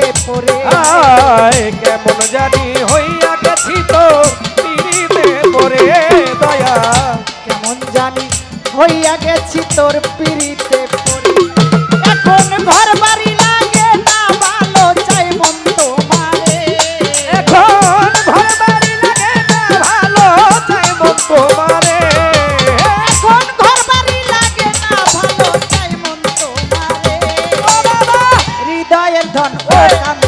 হাতে পড়ে কেমন জানি হইয়া গেছি তোর পিড়িতে পরে দয়া। কেমন জানি হইয়া গেছি তোর পিড়িতে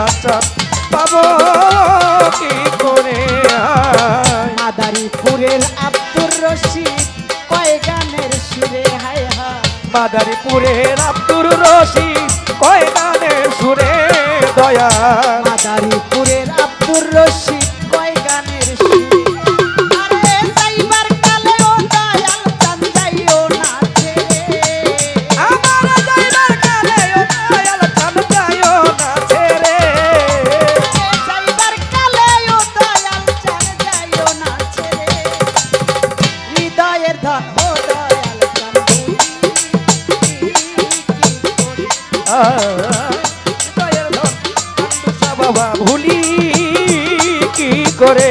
আশা পাবো কি করে মাদারীপুরের আব্দুর রশিদ কয় গানের সুরে হায় হা মাদারীপুরের আব্দুর রশিদ কয় গানের সুরে দয়া বাবা ভুলি কি করে?